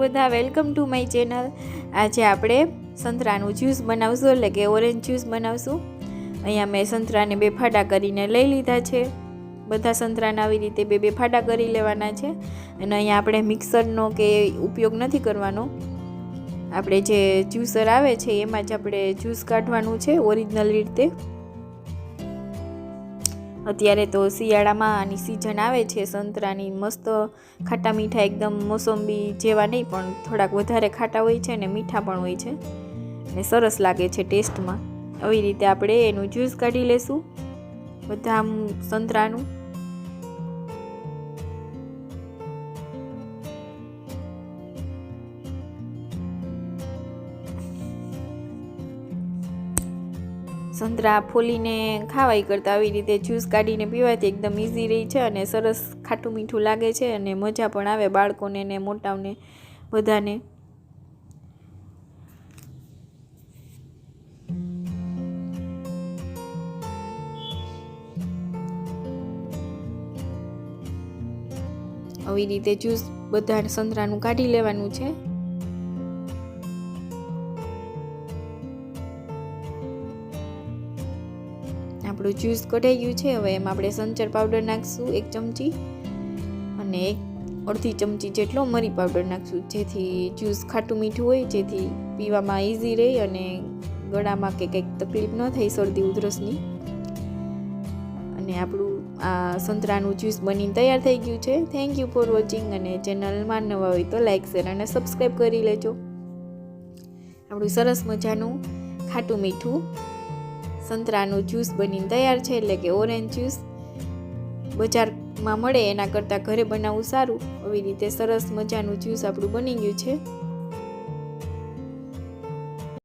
બધા welcome to my channel આજે આપણે સંતરાનું જ્યુસ બનાવશું, એટલે કે ઓરેન્જ જ્યુસ બનાવશું. અહીંયા મેં સંતરાને બે ફાડા કરીને લઈ લીધા છે. બધા સંતરાને આવી રીતે બે બે ફાડા કરી લેવાના છે. અને અહીંયા આપણે મિક્સરનો કે ઉપયોગ નથી કરવાનો. આપણે જે જ્યુસર આવે છે, એમાં જ આપણે જ્યુસ કાઢવાનું છે ઓરિજિનલ રીતે. અત્યારે તો શિયાળામાં આની સિઝન આવે છે, સંતરાની મસ્ત ખાટા મીઠા એકદમ મોસંબી જેવા નહીં, પણ થોડાક વધારે ખાટા હોય છે ને મીઠા પણ હોય છે. ને સરસ લાગે છે ટેસ્ટમાં આવી રીતે આપણે એનું જ્યુસ કાઢી લેશું. બધા સંતરાનું સંતરા ફોલીને ખાવાય કરતાં આવી રીતે જ્યુસ કાઢીને પીવાથી એકદમ ઇઝી રહી છે અને સરસ ખાટું મીઠું લાગે છે અને મજા પણ આવે બાળકોને ને મોટાઓને બધાને. આવી રીતે જ્યુસ બધા સંતરાનું કાઢી લેવાનું છે. આપણું જ્યુસ કઢાઈ ગયું છે, હવે એમાં આપણે સંચર પાવડર નાખશું એક ચમચી અને એક અડધી ચમચી જેટલો મરી પાવડર નાખશું, જેથી જ્યુસ ખાટું મીઠું હોય, જેથી પીવામાં ઇઝી રહે અને ગળામાં કે કંઈક તકલીફ ન થાય શરદી ઉધરસની. અને આપણું આ સંતરાનું જ્યુસ બનીને તૈયાર થઈ ગયું છે. થેન્ક યુ ફોર વોચિંગ અને ચેનલમાં નવા હોય તો લાઇક શેર અને સબસ્ક્રાઈબ કરી લેજો. આપણું સરસ મજાનું ખાટું મીઠું સંતરાનું જ્યુસ બનીને તૈયાર છે, એટલે કે ઓરેન્જ જ્યુસ બજારમાં મળે, એના કરતાં ઘરે બનાવવું સારું. આવી રીતે સરસ મજાનું જ્યુસ આપણું બની ગયું છે.